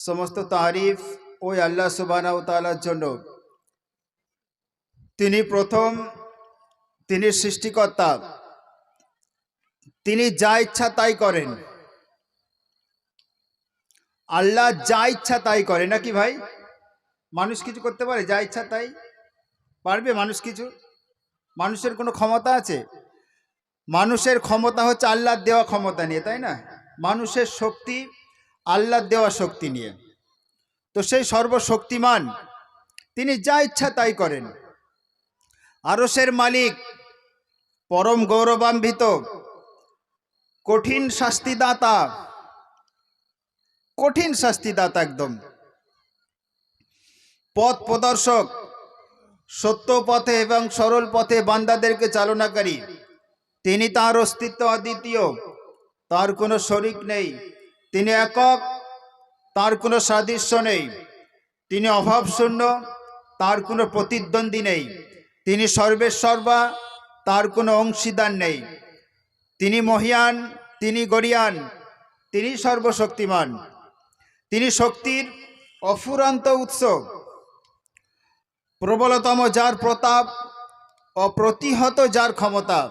সমস্ত তারিফ ওই আল্লাহ সুবাহ তালার জন্য। তিনি প্রথম তিনি সৃষ্টিকর্তা। তিনি যা ইচ্ছা তাই করেন। আল্লাহ যা ইচ্ছা তাই করে নাকি ভাই? মানুষ কিছু করতে পারে, যা ইচ্ছা তাই? পারবে মানুষ কিছু? মানুষের কোনো ক্ষমতা আছে? মানুষের ক্ষমতা হচ্ছে আল্লাহর দেওয়া ক্ষমতা নিয়ে, তাই না? মানুষের শক্তি আল্লাহর দেওয়া শক্তি নিয়ে। তো সেই সর্বশক্তিমান, তিনি যা ইচ্ছা তাই করেন। আরসের মালিক, পরম গৌরবান্বিত, কঠিন শাস্তিদাতা কঠিন শাস্তিদাতা একদম। পথ প্রদর্শক, সত্য পথে এবং সরল পথে বান্দাদেরকে চালনাকারী, তিনি তার অস্তিত্ব অদ্বিতীয়, তার কোনো শরিক নেই। তিনি একক, তার কোনো সাদৃশ্য নেই। তিনি অভাবশূন্য, তার কোনো প্রতিদ্বন্দ্বী নেই। তিনি সর্বেসর্বা তার কোনো অংশীদার নেই। তিনি মহিয়ান, তিনি গরিয়ান, তিনি সর্বশক্তিমান। তিনি শক্তির অফুরান্ত উৎস। প্রবলতম যার প্রতাপ, অপ্রতিহত যার ক্ষমতা।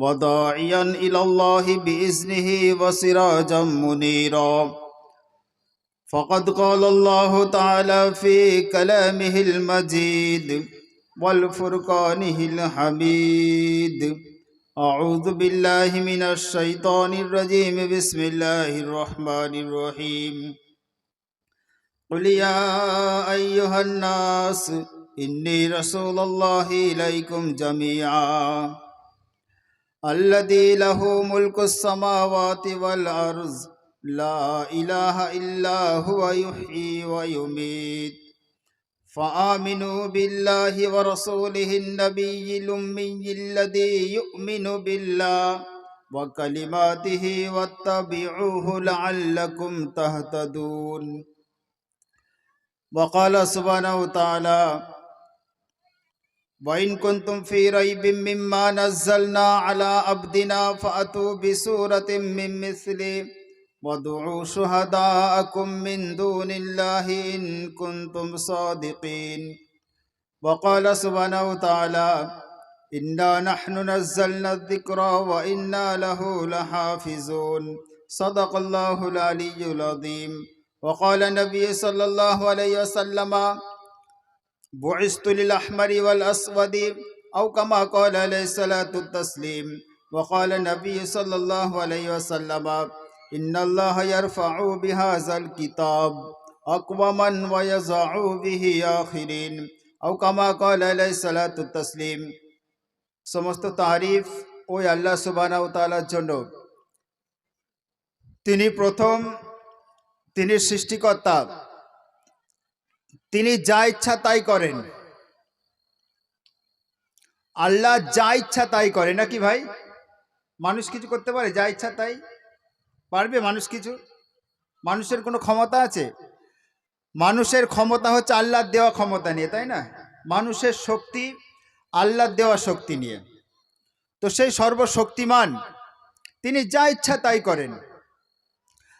وداعيا إلى الله بإذنه وسراجا منيرا فقد قال الله تعالى في كلامه المجيد والفرقانه الحميد أعوذ بالله من الشيطان الرجيم بسم الله الرحمن الرحيم قل يا أيها الناس إني رسول الله إليكم جميعا الذي له ملك السماوات والأرض. لا إله إلا هو يحيي ويميت. فآمنوا بالله ورسوله النبي الأمي الذي يؤمن بالله وكلماته واتبعوه لعلكم تهتدون. وقال سبحانه وتعالى وإن كنتم في ريب مما نزلنا على عبدنا فأتوا بسورة من مثله وادعوا شهداءكم من دون الله إن كنتم صادقين وقال سبحانه وتعالى إنا نحن نزلنا الذكر وإنا له لحافظون صدق الله العلي العظيم وقال النبي صلى الله عليه وسلم بعثت للأحمر والأسود أو كما قال عليه الصلاة والتسليم وقال النبي صلى الله عليه وسلم إن الله يرفع بهذا الكتاب أقواما ويزع به آخرين أو كما قال عليه الصلاة والتسليم সমস্ত তারিফ ওই আল্লাহ সুবাহ তালার জন্য তিনি প্রথম তিনি সৃষ্টিকর্তা তিনি যা ইচ্ছা তাই করেন। আল্লাহ যা ইচ্ছা তাই করে, নাকি ভাই? মানুষ কিছু করতে পারে, যা ইচ্ছা তাই? পারবে মানুষ কিছু? মানুষের কোনো ক্ষমতা আছে? মানুষের ক্ষমতা হচ্ছে আল্লাহর দেওয়া ক্ষমতা নিয়ে, তাই না? মানুষের শক্তি আল্লাহর দেওয়া শক্তি নিয়ে। তো সেই সর্বশক্তিমান, তিনি যা ইচ্ছা তাই করেন।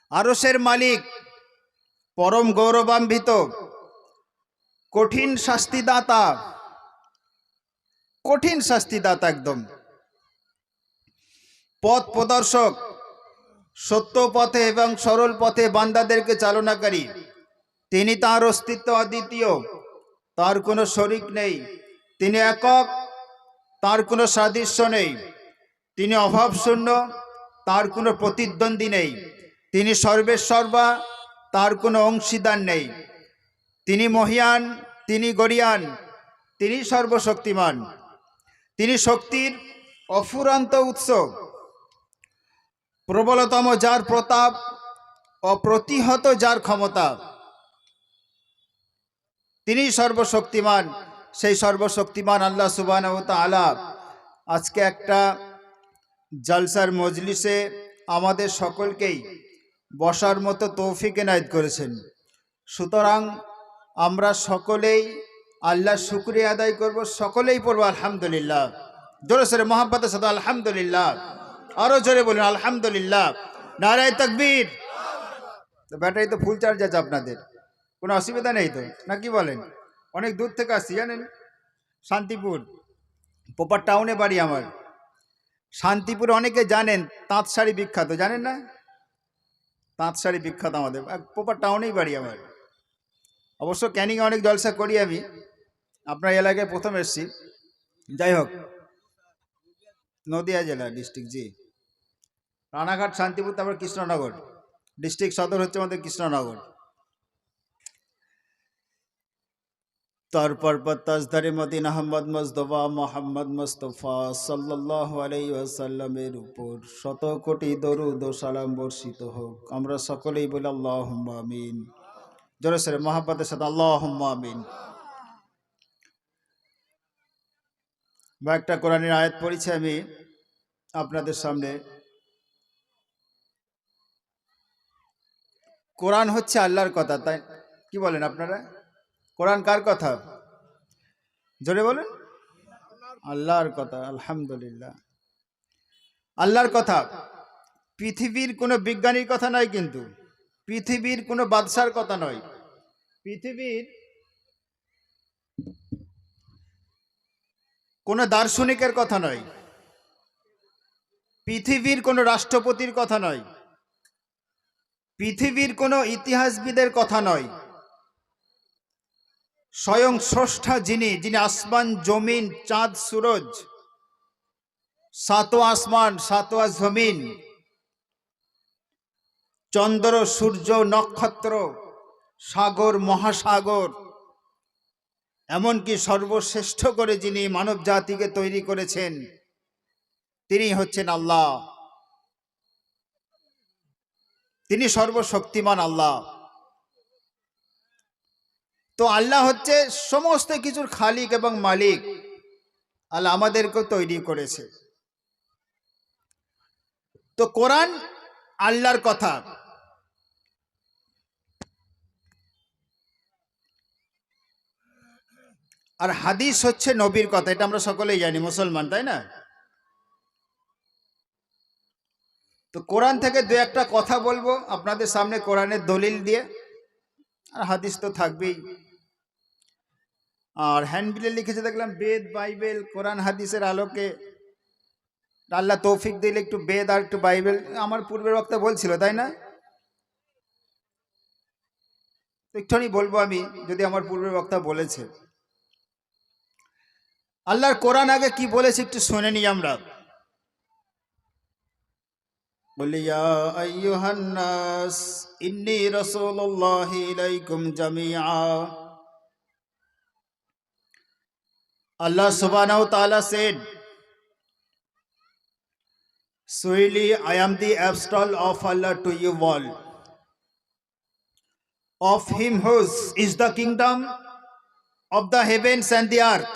আরসের মালিক, পরম গৌরবান্বিত কঠিন শাস্তিদাতা। কঠিন শাস্তিদাতা একদম। পথ প্রদর্শক, সত্য পথে এবং সরল পথে বান্দাদেরকে চালনাকারী। তিনি তার অস্তিত্ব অদ্বিতীয়, তার কোনো শরিক নেই। তিনি একক, তার কোনো সাদৃশ্য নেই। তিনি অভাবশূন্য, তার কোনো প্রতিদ্বন্দ্বী নেই। তিনি সর্বেসর্বা তার কোনো অংশীদার নেই। তিনি মহিয়ান, তিনি গরিয়ান, তিনি সর্বশক্তিমান। তিনি শক্তির অফুরান্ত উৎস। প্রবলতম যার প্রতাপ, অপ্রতিহত যার ক্ষমতা। তিনি সর্বশক্তিমান। সেই সর্বশক্তিমান আল্লাহ সুবাহ আলা আজকে একটা জালসার মজলিসে আমাদের সকলকেই বসার মতো তৌফিক এনায়ত করেছেন। সুতরাং আমরা সকলেই আল্লাহ শুক্রিয়া আদায় করব, সকলেই পড়ব আলহামদুলিল্লাহ। জোরে সরে মোহাম্মতের সাথে আলহামদুলিল্লাহ। আরও জোরে বলুন, আলহামদুলিল্লাহ। নারায় তকবীর। ব্যাটারি তো ফুল চার্জ আছে আপনাদের। কোনো অসুবিধা নেই তো? না কি বলেন? অনেক দূর থেকে আসছি, জানেন? শান্তিপুর। পোপার টাউনে বাড়ি আমার। শান্তিপুর অনেকে জানেন তাঁত শাড়ি বিখ্যাত। জানেন না? তাঁত শাড়ি বিখ্যাত আমাদের। পোপার টাউনেই বাড়ি আমার। অবশ্য ক্যানিংয়ে অনেক জলসা করি আমি। আপনার এলাকায় প্রথম এসছি। যাই হোক, নদিয়া জেলা ডিস্ট্রিক্ট জি। রানাঘাট, শান্তিপুর, তারপর কৃষ্ণনগর। ডিস্ট্রিক্ট সদর হচ্ছে আমাদের কৃষ্ণনগর। তারপর তাজদারে মদিন আহমদ মজদফা মোহাম্মদ মুস্তফা আসাল্লামের উপর শত কোটি দরুদ ও সালাম বর্ষিত হোক। আমরা সকলেই বলি আল্লাহ আমিন। জোরে সরে মোহাম্মদের সাথে আল্লাহ আমিন। বা একটা কোরআনের আয়াত পড়েছি আমি আপনাদের সামনে। কোরআন হচ্ছে আল্লাহর কথা, তাই কি বলেন আপনারা? কোরআন কার কথা? জোরে বলেন। আল্লাহর কথা, আলহামদুলিল্লাহ। আল্লাহর কথা। পৃথিবীর কোনো বিজ্ঞানীর কথা নয় কিন্তু। পৃথিবীর কোনো বাদশার কথা নয়। পৃথিবীর কোনো দার্শনিকের কথা নয়। পৃথিবীর কোনো রাষ্ট্রপতির কথা নয়। পৃথিবীর কোনো ইতিহাসবিদের কথা নয়। স্বয়ং স্রষ্টা যিনি যিনি আসমান, জমিন, চাঁদ, সুরজ সাতো আসমান, সাতোয়া জমিন চন্দ্র, সূর্য, নক্ষত্র, সাগর, মহাসাগর, এমনকি সর্বশ্রেষ্ঠ করে যিনি মানব জাতিকে তৈরি করেছেন, তিনি হচ্ছেন আল্লাহ। তিনি সর্বশক্তিমান আল্লাহ। তো আল্লাহ হচ্ছে সমস্ত কিছুর খালিক এবং মালিক। আল্লাহ আমাদেরকেও তৈরি করেছে। তো কোরআন আল্লাহর কথা। আর হাদিস হচ্ছে নবীর কথা, এটা আমরা সকলেই জানি, মুসলমান, তাই না? তো কোরআন থেকে দু একটা কথা বলব আপনাদের সামনে কোরআনের দলিল দিয়ে, আর হাদিস তো থাকবেই। আর হ্যান্ডবিলে লিখেছে দেখলাম, বেদ, বাইবেল, কোরআন, হাদিসের আলোকে। আল্লাহ তৌফিক দিলে একটু বেদ আর একটু বাইবেল, আমার পূর্বের বক্তা বলছিল, তাই না? একটুখানি বলব আমি, যদি আমার পূর্বের বক্তা বলেছে। আল্লাহর কোরআন আগে কি বলেছি একটু শুনে নি আমরা। আল্লাহ সুবানি I am the apostle of Allah to you world of him whose is the kingdom of the heavens and the earth.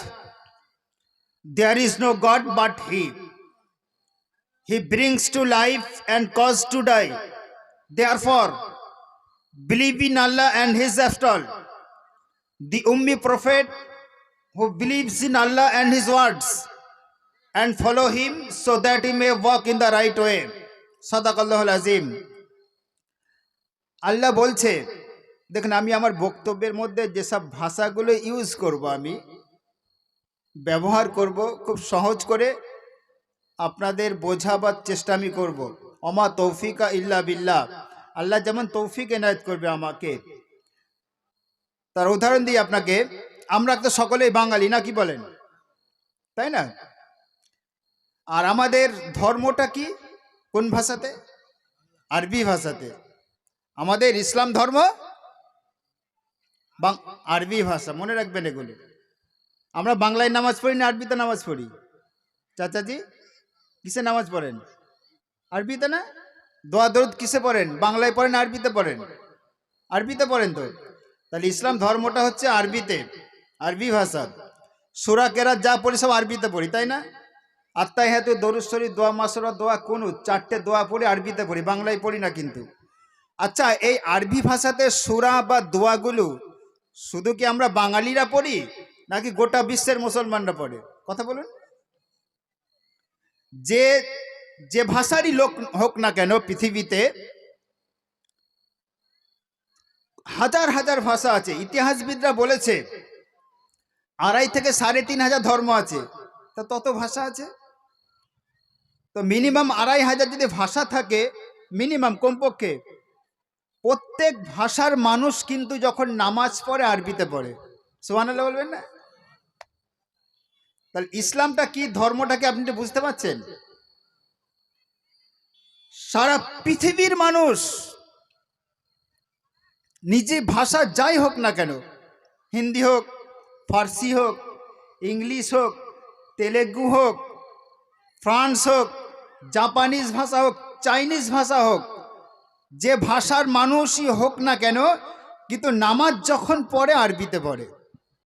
There is no God but he. He brings to life and cause to die. Therefore, believe in Allah and his apostle, the Ummi prophet who believes in Allah and His words and follow Him so that he may walk in the right way. সদাকাল্লাহুল আজিম আল্লাহ বলছে দেখুন আমি আমার বক্তব্যের মধ্যে যেসব ভাষাগুলো ইউজ করব আমি ব্যবহার করব, খুব সহজ করে আপনাদের বোঝাবার চেষ্টা আমি করব। অমা তৌফিকা ইল্লা বিল্লাহ। আল্লাহ যেমন তৌফিক এনায়ত করবে আমাকে। তার উদাহরণ দিই আপনাকে। আমরা তো সকলেই বাঙালি, না কি বলেন? তাই না? আর আমাদের ধর্মটা কি? কোন ভাষাতে? আরবি ভাষাতে। আমাদের ইসলাম ধর্ম আরবি ভাষা। মনে রাখবেন এগুলো। আমরা বাংলায় নামাজ পড়ি না আরবিতে নামাজ পড়ি? চাচাজি, কিসে নামাজ পড়েন? আরবিতে না? দোয়া দরুদ কিসে পড়েন? বাংলায় পড়েন আরবিতে পড়েন? আরবিতে পড়েন তো? তাহলে ইসলাম ধর্মটা হচ্ছে আরবিতে, আরবি ভাষা। সুরা কেরাত যা পড়ি সব আরবিতে পড়ি, তাই না? আত্মায় হ্যাঁ তো দরুশ্বরী দোয়া মাসরা দোয়া কোন চারটে দোয়া পড়ি আরবিতে পড়ি, বাংলায় পড়ি না কিন্তু। আচ্ছা এই আরবি ভাষাতে সুরা বা দোয়াগুলো শুধু কি আমরা বাঙালিরা পড়ি? নাকি গোটা বিশ্বের মুসলমানরা পড়ে? কথা বলুন। যে যে ভাষারই লোক হোক না কেন পৃথিবীতে হাজার হাজার ভাষা আছে। ইতিহাসবিদরা বলেছে, আড়াই থেকে সাড়ে তিন হাজার ধর্ম আছে। তা তত ভাষা আছে? তো মিনিমাম আড়াই হাজার যদি ভাষা থাকে, মিনিমাম কমপক্ষে প্রত্যেক ভাষার মানুষ কিন্তু যখন নামাজ পড়ে, আরবিতে পড়ে। সোহানাল্লাহ বলবেন না? তাহলে ইসলামটা কি ধর্মটাকে আপনি বুঝতে পারছেন? সারা পৃথিবীর মানুষ নিজে ভাষা যাই হোক না কেন, হিন্দি হোক, ফার্সি হোক, ইংলিশ হোক, তেলেগু হোক, ফ্রান্স হোক, জাপানিজ ভাষা হোক, চাইনিজ ভাষা হোক, যে ভাষার মানুষই হোক না কেন, কিন্তু নামাজ যখন পড়ে, আরবিতে পড়ে।